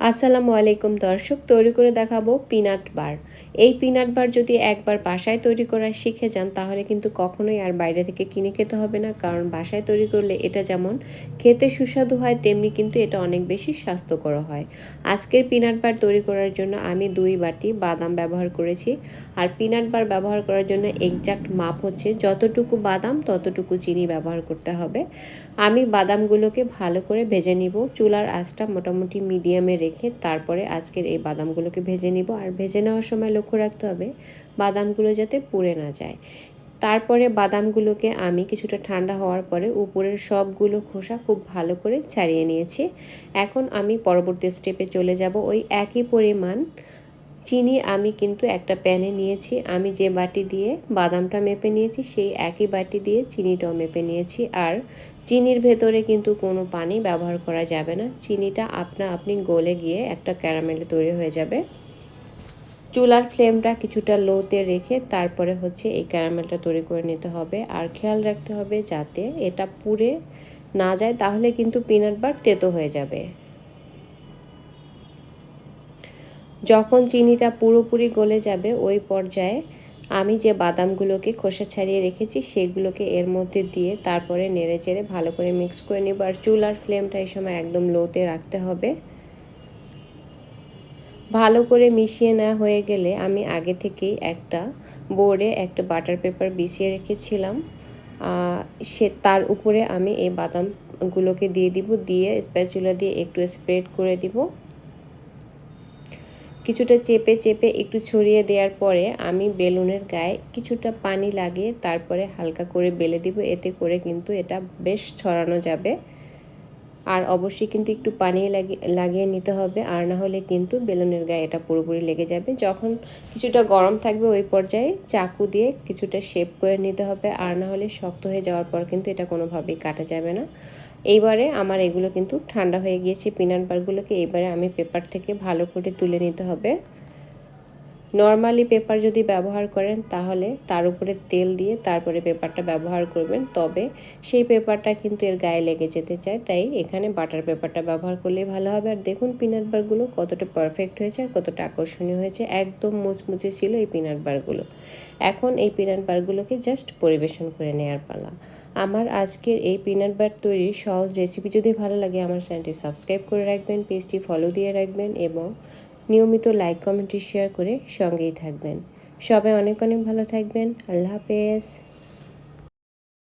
আসসালামু আলাইকুম দর্শক, তৈরি করে দেখাবো পিনাট বার। এই পিনাট বার যদি একবার বাসায় তৈরি করা শিখে যান, তাহলে কিন্তু কখনোই আর বাইরে থেকে কিনে খেতে হবে না, কারণ বাসায় তৈরি করলে এটা যেমন খেতে সুস্বাদু হয়, তেমনি কিন্তু এটা অনেক বেশি স্বাস্থ্যকর হয়। আজকের পিনাট বার তৈরি করার জন্য আমি দুই বাটি বাদাম ব্যবহার করেছি। আর পিনাট বার ব্যবহার করার জন্য এক্সাক্ট মাপ হচ্ছে যতটুকু বাদাম, ততটুকু চিনি ব্যবহার করতে হবে। আমি বাদামগুলোকে ভালো করে ভেজে নিব। চুলার আঁচটা মোটামুটি মিডিয়ামে রেখে তারপরে আজকের এই বাদামগুলোকে ভেজে নিব। আর ভেজে নেওয়ার সময় লক্ষ্য রাখতে হবে, বাদামগুলো যাতে পুড়ে না যায়। তারপরে বাদামগুলোকে আমি কিছুটা ঠান্ডা হওয়ার পরে উপরের সবগুলো খোসা খুব ভালো করে ছাড়িয়ে নিয়েছি। এখন আমি পরবর্তী স্টেপে চলে যাব। ওই একই পরিমাণ চিনি আমি কিন্তু একটা প্যানে নিয়েছি। আমি যে বাটি দিয়ে বাদামটা মেপে নিয়েছি, সেই একই বাটি দিয়ে চিনিটাও মেপে নিয়েছি। আর চিনির ভেতরে কিন্তু কোনো পানি ব্যবহার করা যাবে না। চিনিটা আপনা আপনি গলে গিয়ে একটা ক্যারামেলে তৈরি হয়ে যাবে। চুলার ফ্লেমটা কিছুটা লোতে রেখে তারপরে হচ্ছে এই ক্যারামেলটা তৈরি করে নিতে হবে। আর খেয়াল রাখতে হবে যাতে এটা পুড়ে না যায়, তাহলে কিন্তু পিনাট বার তেতো হয়ে যাবে। যখন চিনিটা পুরোপুরি গলে যাবে ওই পর্যায়ে আমি যে বাদামগুলোকে খোসা ছাড়িয়ে রেখেছি সেগুলোকে এর মধ্যে দিয়ে তারপরে নেড়ে চেড়ে ভালো করে মিক্স করে নিব। আর চুলার ফ্লেমটা এই সময় একদম লোতে রাখতে হবে। ভালো করে মিশিয়ে নেওয়া হয়ে গেলে আমি আগে থেকেই একটা বোর্ডে একটা বাটার পেপার বিছিয়ে রেখেছিলাম। সে তার উপরে আমি এই বাদামগুলোকে দিয়ে দিব, দিয়ে স্প্যাচুলা দিয়ে একটু স্প্রেড করে দিব। কিছুটা চেপে চেপে একটু ছড়িয়ে দেওয়ার পরে আমি বেলুনের গায়ে কিছুটা পানি লাগিয়ে তারপরে হালকা করে বেলে দিব। এতে করে কিন্তু এটা বেশ ছড়ানো যাবে। আর অবশ্যই কিন্তু একটু পানি লাগিয়ে লাগিয়ে নিতে হবে। আর না হলে কিন্তু বেলুনের গায়ে এটা পুরোপুরি লেগে যাবে। যখন কিছুটা গরম থাকবে ওই পর্যায়ে চাকু দিয়ে কিছুটা শেপ করে নিতে হবে। আর না হলে শক্ত হয়ে যাওয়ার পর কিন্তু এটা কোনোভাবেই কাটা যাবে না। এইবারে আমার এগুলো কিন্তু ঠান্ডা হয়ে গিয়েছে। পিনাট বারগুলোকে এইবারে আমি পেপার থেকে ভালো করে তুলে নিতে হবে। নর্মালি পেপার যদি ব্যবহার করেন, তাহলে তার উপরে তেল দিয়ে তারপরে পেপারটা ব্যবহার করবেন। তবে সেই পেপারটা কিন্তু এর গায়ে লেগে যেতে চায়, তাই এখানে বাটার পেপারটা ব্যবহার করলে ভালো হবে। আর দেখুন পিনাট বারগুলো কতটা পারফেক্ট হয়েছে আর কতটা আকর্ষণীয় হয়েছে। একদম মুচমুচে ছিল এই পিনাট বারগুলো এখন এই পিনাট বারগুলোকে জাস্ট পরিবেশন করে নেওয়ার পালা। আমার আজকের এই পিনাট বার তৈরির সহজ রেসিপি যদি ভালো লাগে, আমার চ্যানেলটি সাবস্ক্রাইব করে রাখবেন পেজটি ফলো দিয়ে রাখবেন এবং নিয়মিত লাইক কমেন্ট শেয়ার করে সঙ্গেই থাকবেন। সবাই অনেক অনেক ভালো থাকবেন। আল্লাহ হাফেজ।